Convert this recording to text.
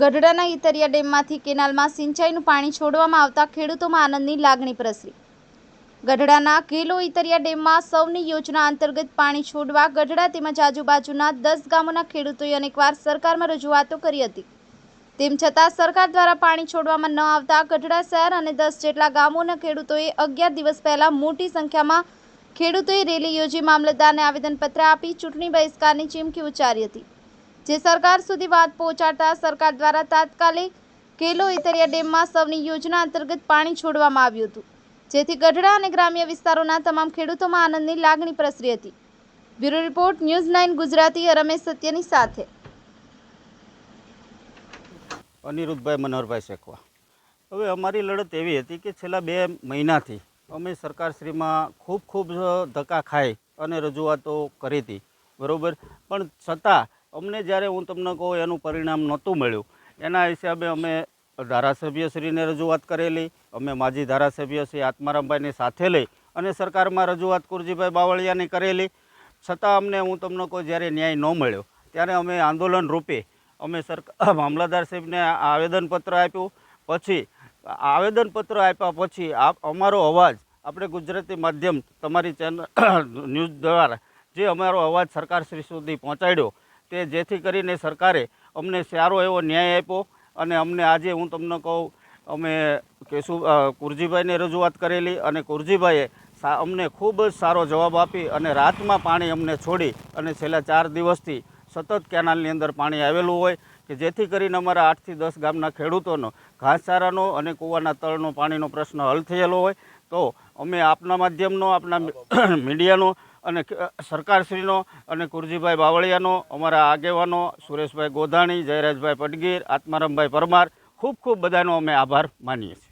ગઢડાના ઈતરિયા ડેમમાંથી કેનાલમાં સિંચાઈનું પાણી છોડવામાં આવતા ખેડૂતોમાં આનંદની લાગણી પ્રસરી. ગઢડાના કેલો ઈતરિયા ડેમમાં સૌની યોજના અંતર્ગત પાણી છોડવા ગઢડા તેમજ આજુબાજુના દસ ગામોના ખેડૂતોએ અનેકવાર સરકારમાં રજૂઆતો કરી હતી. તેમ છતાં સરકાર દ્વારા પાણી છોડવામાં ન આવતા ગઢડા શહેર અને દસ જેટલા ગામોના ખેડૂતોએ અગિયાર દિવસ પહેલા મોટી સંખ્યામાં ખેડૂતોએ રેલી યોજી મામલતદારને આવેદનપત્ર આપી ચૂંટણી બહિષ્કારની ચીમકી ઉચ્ચારી હતી. જે સરકાર સુધી વાત પહોંચાડતા સરકાર દ્વારા તાત્કાલિક કેલો ઇતરિયા ડેમમાં સૌની યોજના અંતર્ગત પાણી છોડવામાં આવ્યું હતું. જેથી ગઢડા અને ગ્રામ્ય વિસ્તારોના તમામ ખેડૂતોમાં આનંદની લાગણી પ્રસરી હતી. Bureau report, news nine Gujarati, Ramesh સત્યની સાથે. અનિરુદ્ધભાઈ મનોહરભાઈ શેખવા. હવે અમારી લડત એવી હતી કે છેલ્લા બે મહિનાથી અમે સરકારશ્રીમાં ખૂબ ખૂબ ધક્કા ખાઈ અને રજૂઆતો કરી હતી. બરાબર? પણ છતાં અમને જ્યારે હું તમને કહું એનું પરિણામ નહોતું મળ્યું. એના હિસાબે અમે ધારાસભ્યશ્રીને રજૂઆત કરેલી, અમે માજી ધારાસભ્ય શ્રી આત્મારામભાઈને સાથે લઈ અને સરકારમાં રજૂઆત કુરજીભાઈ બાવળિયાની કરેલી. છતાં અમને હું તમને કહું જ્યારે ન્યાય ન મળ્યો, ત્યારે અમે આંદોલન રૂપે અમે સરકાર મામલતદાર સાહેબને આવેદનપત્ર આપ્યું. પછી, આવેદનપત્ર આપ્યા પછી આપ અમારો અવાજ, આપણે ગુજરાતી માધ્યમ તમારી ચેનલ ન્યૂઝ દ્વારા જે અમારો અવાજ સરકારશ્રી સુધી પહોંચાડ્યો તે જેથી કરીને સરકારે અમને સારો એવો ન્યાય આપ્યો અને અમને આજે હું તમને કહું, અમે કેશુ કુરજીભાઈને રજૂઆત કરેલી અને કુરજીભાઈએ સા- અમને ખૂબ જ સારો જવાબ આપી અને રાતમાં પાણી અમને છોડી અને છેલ્લા ચાર દિવસથી સતત કેનાલની અંદર પાણી આવેલું હોય કે જેથી કરીને અમારા આઠથી દસ ગામના ખેડૂતોનો, ઘાસચારાનો અને કૂવાના તળનો પાણીનો પ્રશ્ન હલ થયેલો હોય. તો અમે આપના માધ્યમનો, આપના મીડિયાનો અને સરકારશ્રીનો અને કુરજીભાઈ બાવળિયાનો, અમારા આગેવાનો સુરેશભાઈ ગોધાણી, જયરાજભાઈ પડગીર આત્મારામભાઈ પરમાર, ખૂબ ખૂબ બધાનો અમે આભાર માનીએ છીએ.